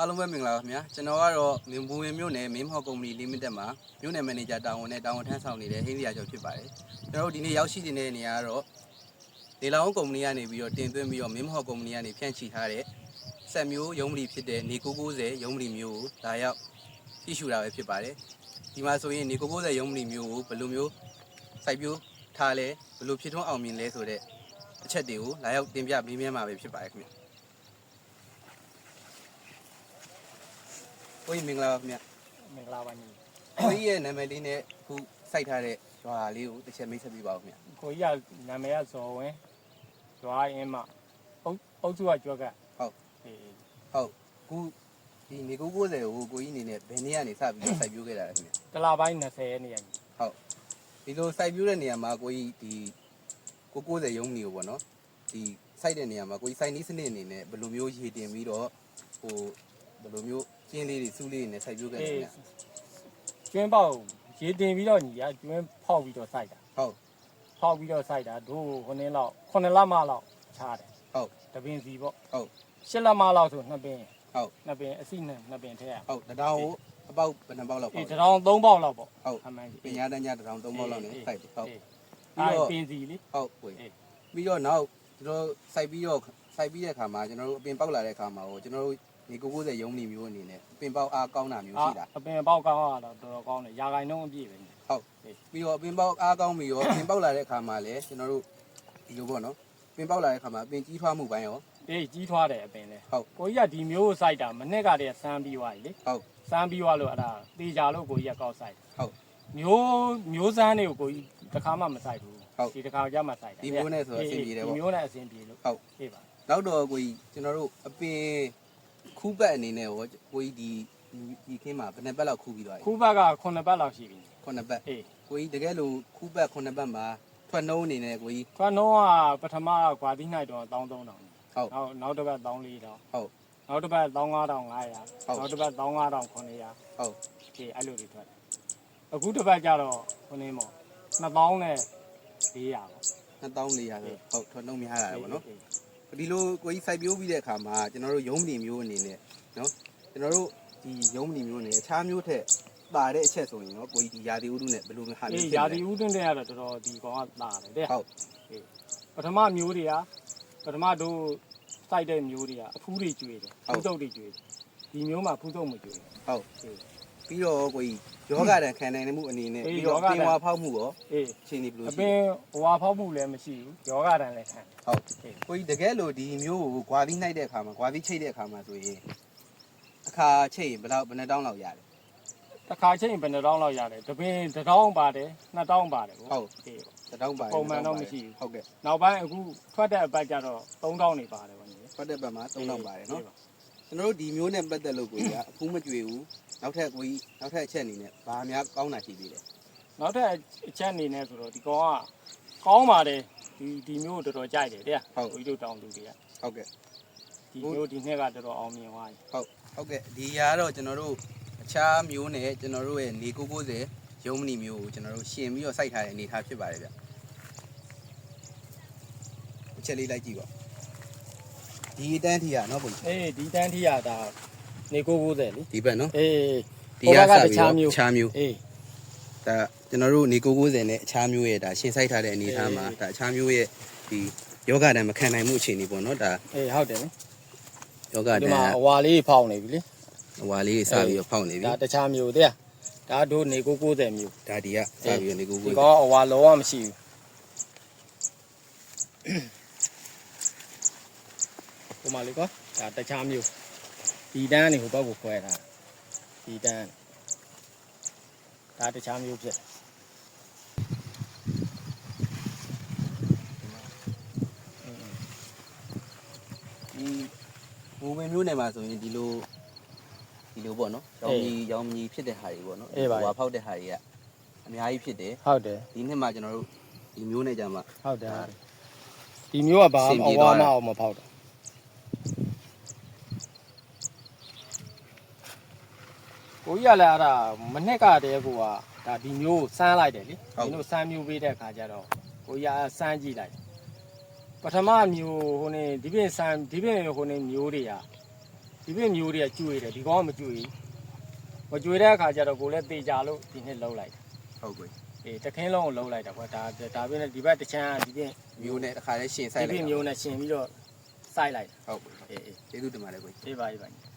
အားလုံးပဲမင်္ဂလာပါခင်ဗျာကျွန်တော်ကတော့မင်းဘူဝင်မြို့နယ်မင်းမောက်ကုမ္ပဏီလိမိတက်မှာမြို့နယ်မန်နေဂျာတာဝန်နဲ့တာဝန်ထမ်းဆောင်နေတဲ့ဟင်းလျာကျော်ဖြစ်ပါတယ်ကျွန်တော်တို့ဒီနေ့ရောက်ရှိနေတဲ့နေရာကတော့ဒေလောင်းကုမ္ပဏီကနေပြီးတော့တင်သွင်းပြီးတော့မင်းမောက်ကုမ္ပဏီကနေဖြန့်ချီထားတဲ့ဆက်မျိုးရုံးမလီဖြစ်တဲ့နေ990ရုံးမလီမျိုးကိုဒါရောက်ကြည့်ရှုတာပဲဖြစ်ပါတယ်ဒီမှာဆိုရင်နေ990ရုံးမလီမျိုးကိုဘယ်လိုမျိုးစိုက်ပျိုးထားလဲဘယ်လိုဖြစ်ထွန်းအောင်မြင်လဲဆိုတဲ့အချက်တွေကိုလာရောက်တင်ပြပေးမြဲမှာပဲဖြစ်ပါတယ်ခင်ဗျာ ကိုကြီးမင်္ဂလာပါခင်ဗျာမင်္ဂလာပါညီကိုကြီးရဲ့နာမည်လေးနဲ့အခုစိုက်ထားတဲ့ရွာလေးကိုတစ်ချက်မိတ်ဆက်ပြပါဦးခင်ဗျကိုကြီးကနာမည်ကဇော်ဝင်းဇွာအင်းမအုပ်အုပ်စုကကြွက်ကအေး။ဟုတ်ခုဒီနေ990ကိုကိုကြီးအနေနဲ့ဘယ်နေ့ကနေစပြီးတော့စိုက်ပျိုးခဲ့တာလဲခင်ဗျတလာပိုင်း20ရက်နေရညီ။ဒီလိုစိုက်ပျိုးတဲ့နေရာမှာကိုကြီးဒီ990ရုံးနေကိုပေါ့နော်။ဒီစိုက်တဲ့နေရာမှာကိုကြီးစိုက်နည်းစနစ်အနေနဲ့ဘယ်လိုမျိုးရေတင်ပြီးတော့ဟို ဘယ်လိုမျိုးကျင်းလေးတွေစူးလေးတွေနဲ့စိုက်ပျိုးခဲ့လဲအေးခင်ဗျကျွင်းပေါက်ရေတင်ပြီးတော့ညီကကျွင်းဖောက်ပြီးတော့စိုက်တာ။ဟုတ် ဖောက်ပြီးတော့စိုက်တာတို့ခုနှစ်လောက်ခုနှစ်လမှလောက်ချားတယ်ဟုတ်တပင်စီပေါ့ဟုတ်ရှစ်လမှလောက်ဆိုနှစ်ပင်ဟုတ် နှစ်ပင်အစီနဲ့နှစ်ပင်ထဲရဟုတ်တတောင်ကိုအပေါက်ဘယ်နှပေါက်လောက်အေးပေါ့တရောင်၃ပေါက်လောက်ပေါ့ဟုတ် အမှန်ကြီးပညာတန်းကြတတောင်သုံးပေါက်လောက်နဲ့စိုက်တယ်ဟုတ် အေးပြီးတော့ပင်စီလေဟုတ်ကိုအေး ပြီးတော့နောက်ကျွန်တော်စိုက်ပြီးတော့ စိုက်ပြီးတဲ့အခါမှာကျွန်တော်တို့အပင်ပေါက်လာတဲ့အခါမှာဟိုကျွန်တော်တို့ဒီ990ရုံးနေမျိုးအနေနဲ့အပင်ပေါက်အားကောင်းတာမျိုးရှိတာအပင်ပေါက်ကောင်းတာတော့တော်တော်ကောင်းတယ်ရာဂိုင်နှုန်းအပြည့်ပဲညီပြီးတော့အပင်ပေါက်အားကောင်းပြီးတော့အပင်ပေါက်လာတဲ့အခါမှာလည်းကျွန်တော်တို့ဒီလိုပေါ့နော်အပင်ပေါက်လာတဲ့အခါမှာအပင်ကြီးထွားမှုပိုင်းရောအေးကြီးထွားတယ်အပင်လဲဟုတ်ကိုကြီးကဒီမျိုးကိုစိုက်တာမနေ့ကတည်းကစမ်းပြီးသွားပြီလေဟုတ်စမ်းပြီးသွားလို့အဲ့ဒါတေချာလို့ကိုကြီးကကောက်စိုက်ဟုတ်မျိုးမျိုးစမ်းတွေကိုကိုကြီးတစ်ခါမှမစိုက်ဘူးဟုတ်ဒီတစ်ခါကြမှစိုက်တယ်ဒီမျိုးနဲ့ဆိုတော့အဆင်ပြေတယ်ပေါ့ဒီမျိုးနဲ့အဆင်ပြေလို့ဟုတ်အေးပါ နောက်တော့ကိုကြီးကျွန်တော်တို့အပင်ခူးပတ်အနေနဲ့ရောကိုကြီးဒီဒီခင်းမှာဘယ်နှစ်ပတ်လောက်ခူးပြီးသွားပြီခုဘက်က9ပတ်လောက်ရှိပြီခုနှစ်ပတ်အေးကိုကြီးတကယ်လို့ခူးပတ်ခုနှစ်ပတ်မှာထွက်နှုံးအနေနဲ့ကိုကြီးခွန်းတော့ကပထမကွာတိနိုင်တော့13000ဟုတ်နောက်နောက်တစ်ပတ်3400ဟုတ်နောက်တစ်ပတ်15500ဟုတ်နောက်တစ်ပတ်15900ဟုတ်အေးအဲ့လိုတွေထွက်တယ်အခုတစ်ပတ်ကျတော့ခုနေမို့2000နဲ့400ပေါ့2400ဆိုဟုတ်ထွက်နှုံးများလာတယ်ပေါ့နော်အေး ဒီလိုကိုကြီးစိုက်ပျိုးပြီးတဲ့အခါမှာကျွန်တော်တို့ရုံးမီမျိုးအနေနဲ့နော်ကျွန်တော်တို့ဒီရုံးမီမျိုးအနေနဲ့အခြားမျိုးထက်ပါတဲ့အချက်ဆိုရင်နော်ကိုကြီးဒီရာသီဥတုနဲ့ဘယ်လိုမျိုးဟာမျိုးအေးဖြစ်ရာလဲသီဥတုနဲ့ကတော့တော်တော်ဒီကောင်ကလာတယ်တဲ့ဟုတ်ပထမမျိုးတွေကပထမတို့စိုက်တဲ့မျိုးတွေကအဖူးတွေကျွေးတယ်ဖူးတုပ်တွေကျွေးတယ်ဒီမျိုးမှာဖူးတုပ်မကျွေးဘူး ပြီးတော့ကိုကြီးယောဂတန်ခံနိုင်မှုအနေနဲ့အေးပြီးတော့ယောဂတန်ပင်ဝါဖောက်မှုရောအေးအချိန်ဒီဘယ်လိုအရှိပလဲင်ဟွာဖောက်မှုလည်းမရှိဘူးယောဂတန်လည်းခံဟုတ်ကိုကြီးတကယ်လို့ဒီမျိုးကိုဂွာသီးနှိုက်တဲ့အခါမှာဂွာသီးချိတ်တဲ့အခါမှာဆိုရင်အခါချိတ်ရင်ဘယ်လောက်ဘယ်နှတောင်းလောက်ရတယ်တစ်ခါချိန်ဘယ်နှတောင်းလောက်ရတယ်တပင်တစ်တောင်းပါတယ်နှစ်တောင်းပါတယ်ဟုပေါ့တ်အေးတစ်တောင်းပါတယ်ပုံမှန်တော့မရှိဘူးဟုတ်ကဲ့နောက်ပိုင်းအခုထွက်တဲ့အပတ်ကျတော့သုံးတောင်းနေပါတယ်ဗောညီဖတ်တဲ့ဘက်မှာ3တောင်းပါတယ်နော်အေးပါကျွန်တော်တို့ဒီမျိုးနဲ့ပတ်သက်လို့ကိုကြီးကအဖူးမကြွေဘူး နောက်ထပ်ကိုကြီးနောက်ထပ်အချက်အနေနဲ့ဘာများကောင်းတာရှိသေးလဲနောက်ထပ်အချက်အနေနဲ့ဆိုတော့ဒီကောင်ကကောင်းပါတယ်ဒီဒီမျိုးကိုတော်တော်ကြိုက်တယ်တဲ့ဟုတ်ကိုကြီးတို့တောင်းသူတွေကဟုတ်ကဲ့ဒီမျိုးဒီနှစ်ကတော်တော်အောင်မြင်သွားပြီဟုတ်ကဲ့ဒီဟာကတော့ကျွန်တော်တို့အခြားမျိုးနဲ့ကျွန်တော်တို့ရဲ့နေ990ရုံးမနီမျိုးကိုကျွန်တော်တို့ရှင်ပြီးတော့စိုက်ထားတဲ့အနေအထားဖြစ်ပါတယ်ဗျအချက်လေးလိုက်ကြည့်ပါဒီအတန်းထီကနော်ပုံအေးဒီတန်းထီရတာ နေ990လေဒီဘက်နော်အေးဒီဟိုကဘက်ကစတပြီးခြားတော့မျိုးအခြားမျိုးအေးဒါကျွန်တော်တို့နေ990နဲ့အခြားမျိုးရဲ့ဒါရှင်စိုက်ထားတဲ့အနေအထားမှာအေးဒါအခြားမျိုးရဲ့ဒီယောဂတန်မခံနိုင်မှုအခြေအနေပေါ့နော်ဒါအေးဟုတ်တယ်လေယောဂတဒီန်မှာအဝါလေးဖောက်နေပြီလေဟိုဟာလေးစပြီးတော့ဖောက်နေပြီဒါတခြားမျိုးတဲ့ဒါတို့နေ990မျိုးဒါဒီကစပြီးတော့နေဒီ990ကောင်ကအဝါလုံးဝမရှိဘူးဟိုမှာလေကွာဒါတခြားမျိုး ဒီတန်းနေဟိုဘက်ကိုခွဲတာဒီတန်းဒါတခြားမျိုးဖြစ်တယ်ဒီဘူဝင်မျိုးနယ်မှာဆိုရင်ဒီလိုဒီလိုပေါ့နော်ရောင်ကြီးရောင်ကြီးဖြစ်တဲ့ဟာတွေပေါ့နော်ဟွာဖောက်တဲ့ဟာတွေကအများကြီးဖြစ်တယ်ဟုတ်တယ်ဒီနှစ်မှာကျွန်တော်တို့ဒီမျိုးနယ်ကြမှာဟုတ်တယ်ဟုတ်တယ်ဒီမျိုးကဘာအဆင်ပြေအသွားဝါတာမအောင်မဖောက်တော့ ကိုကြီးကလည်းအဲ့ဒါမနှစ်ကတည်းကကိုကဒါဒီမျိုးကိုစမ်းလိုက်တယ်လေဒီမျိုးစမ်းမျိုးပေးတဲ့အခါကျတော့ကိုကြီးကစမ်းကြည့်လိုက်ပထမမျိုးဟိုနေဒီပြင်စမ်းဒီပြင်ဟိုနေမျိုးတွေကဒီပြမျိုးတွေကကျွေးတယ်ဒီကောင်ကမကျွေးဘူးမကျွေးတဲ့အခါကျတော့ကိုလည်းတေချာလို့ဒီနှစ်လုံးလိုက်တာဟုတ်ကွယ်အေးတခင်းလုံးကိုလုံးလိုက်တာကွာဒါဒါပြင်းနဲ့ဒီဘက်တစ်ချမ်းဒီပြင်းမျိုးနဲ့တစ်ခါလဲရှင်ဒီဆိုင်ပြလိုက်င်းမျိုးနဲ့ရှင်ပြီးတော့စိုက်လိုက်တာဟုတ်ကွယ်အေးအေးကျေးဇူးတင်ပါတယ်ကွယ်အေးပါအေးပါ